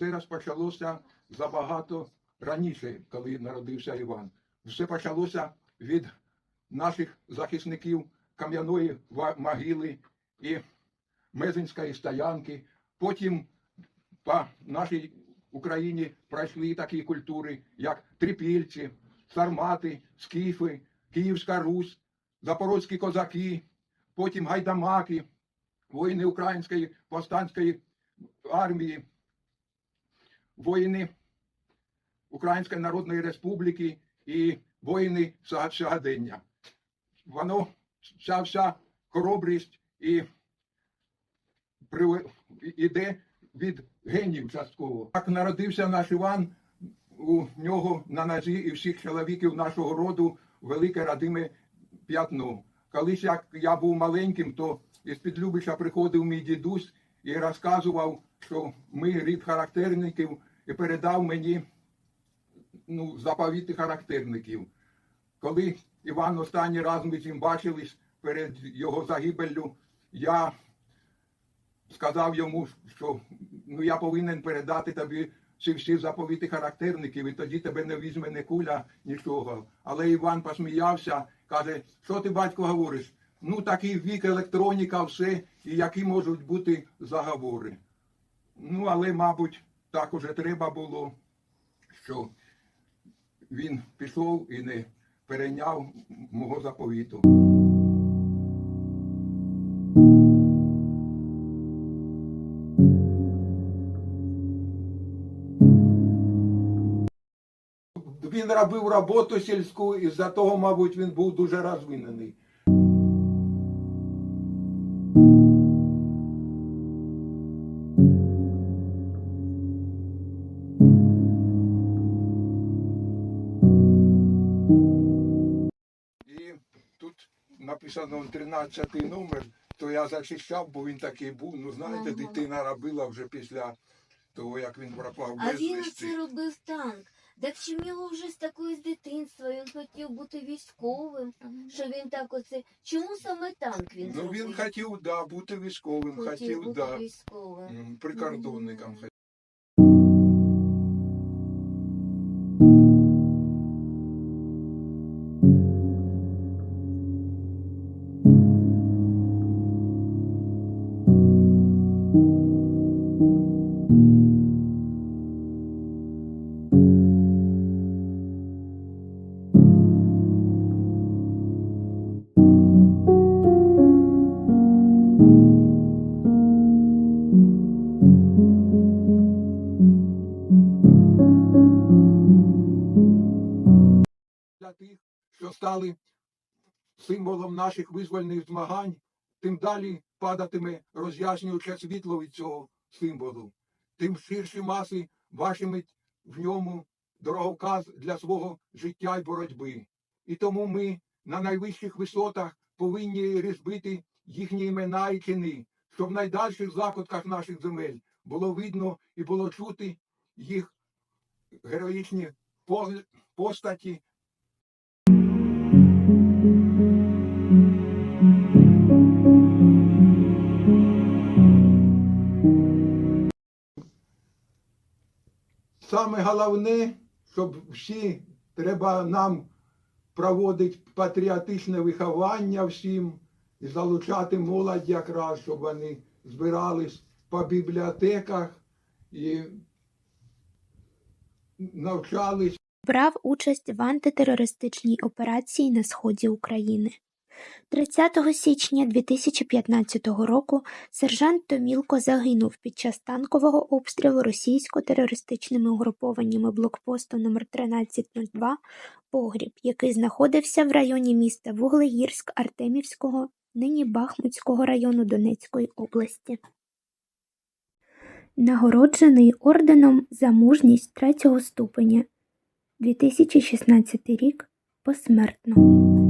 Все розпочалося забагато раніше, коли народився Іван. Все почалося від наших захисників кам'яної могили і Мезенської стоянки. Потім по нашій Україні пройшли такі культури, як трипільці, сармати, скіфи, Київська Русь, запорозькі козаки, потім гайдамаки, воїни Української повстанської армії, воїни Української Народної Республіки і воїни сього- сьогодення. Воно, ця вся хоробрість і іде від генів частково. Так народився наш Іван, у нього на нозі і всіх чоловіків нашого роду велике родиме п'ятно. Колись як я був маленьким, то із Підлюбича приходив мій дідусь і розказував, що ми рід характерників і передав мені ну, заповіти характерників. Коли Іван останній раз ми з ним бачились перед його загибеллю, я сказав йому, що ну, я повинен передати тобі ці всі заповіти характерників, і тоді тебе не візьме ні куля, нічого. Але Іван посміявся, каже, що ти, батько, говориш? Ну, такий вік електроніка, все, і які можуть бути заговори. Ну, але, мабуть, так уже треба було, що він пішов і не перейняв мого заповіту. Він робив роботу сільську, і за того, мабуть, він був дуже розвинений. Написано 13 номер, то я зачищав, бо він такий був. Ну, знаєте, дитина робила вже після того, як він пропав А він оце робив танк. Так чи в нього вже з такої з дитинства він хотів бути військовим, що він так оце. Чому саме танк він Ну, він хотів, да, бути військовим, хотів хотів, бути да, військовим. м, прикордонником. Хотів. Стали символом наших визвольних змагань, тим далі падатиме роз'яснююче світло від цього символу, тим ширші маси бачимуть в ньому дороговказ для свого життя й боротьби. І тому ми на найвищих висотах повинні різбити їхні імена і чини, щоб в найдальших закутках наших земель було видно і було чути їх героїчні по- постаті Саме головне, щоб всі треба нам проводити патріотичне виховання всім і залучати молодь якраз, щоб вони збирались по бібліотеках і навчались брав участь в антитерористичній операції на сході України. 30 січня 2015 року сержант Томілко загинув під час танкового обстрілу російсько-терористичними угрупованнями блокпосту номер 1302 «Погріб», який знаходився в районі міста Вуглегірськ Артемівського, нині Бахмутського району Донецької області. Нагороджений орденом за мужність третього ступеня 2016 рік посмертно.